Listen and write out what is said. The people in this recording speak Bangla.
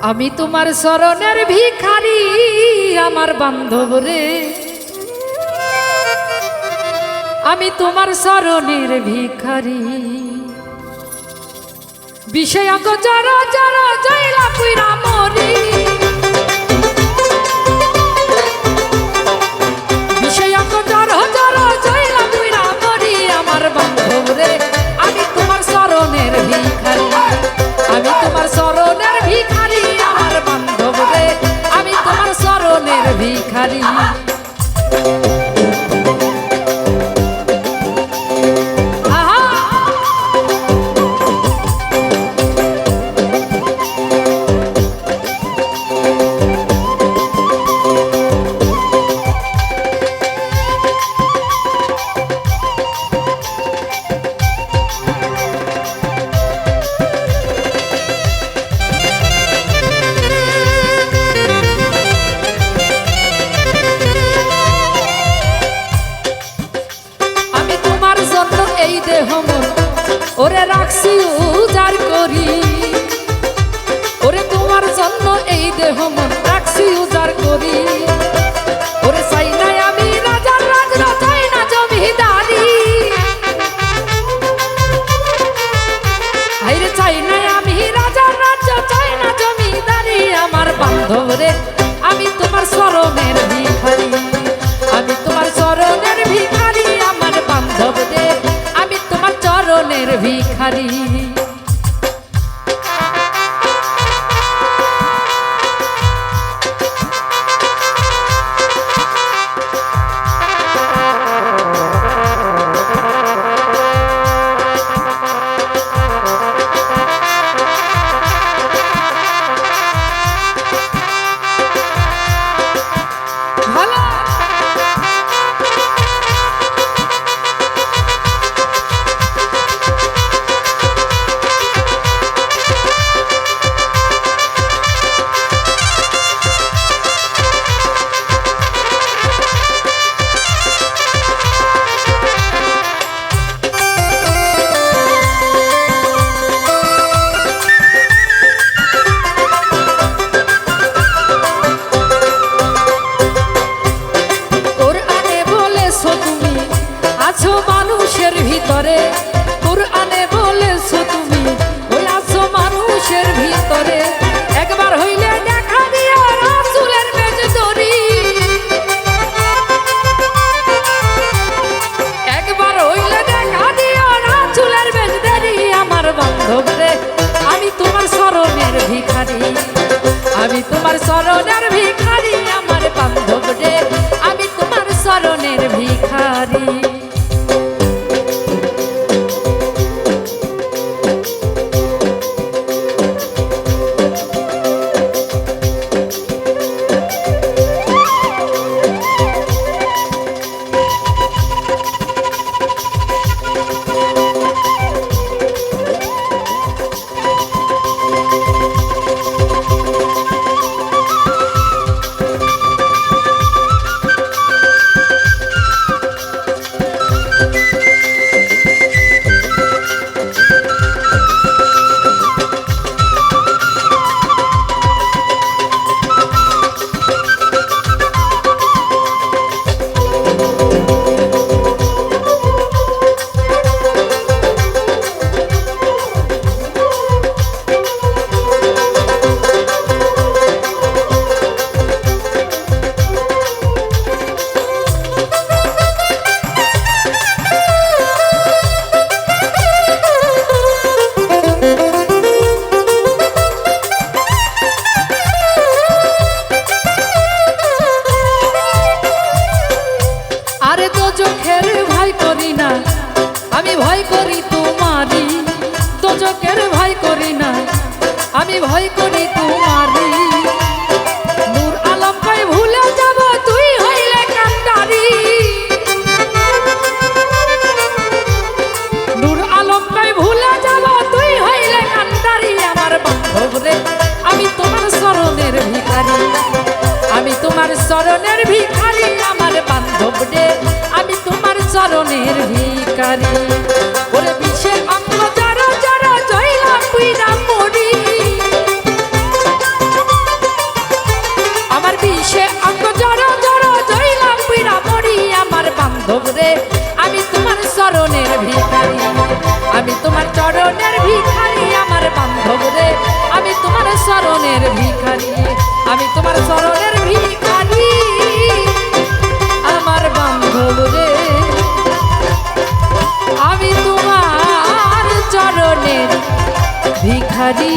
আমি তোমার শরণের ভিখারি, আমার বান্ধব রে। আমি তোমার শরণের ভিখারি। বিষয় জরা জরা জয়লা পুরা মরি রাখছি উজার করি। ওরে তোমার জন্য এই দেহ মন ভিখারি আছো মানুষের ভিতরে। কোরআনে বলেছ তুমি, ওই মানুষের ভিতরে। একবার হইলে দেখা দিয়া একবার হইলে দেখা আমার আমি তোমার শরণের ভিখারি, আমি তোমার শরণের আমি ভয় করি তোমারি তো চোখের ভয় করি না। আমি ভয় করি তোমারি ভুলে তুই হইলে ভুলে তুই হইলে আমার আমি তোমার শরণের ভিখারি। আমি তোমার শরণের ভিখারি বিষে অঙ্গ জড় জড় জইলাম পিড়া মরি আমার বান্ধব রে। আমি তোমার চরণের ভিখারি। আমি তোমার চরণের ভিখারি আমার বান্ধব রে। আমি তোমার চরণের ভিখারি। আমি তোমার চরণের ভিখারি আমার বান্ধব রে। আমি তোমার চরণের ভিখারি।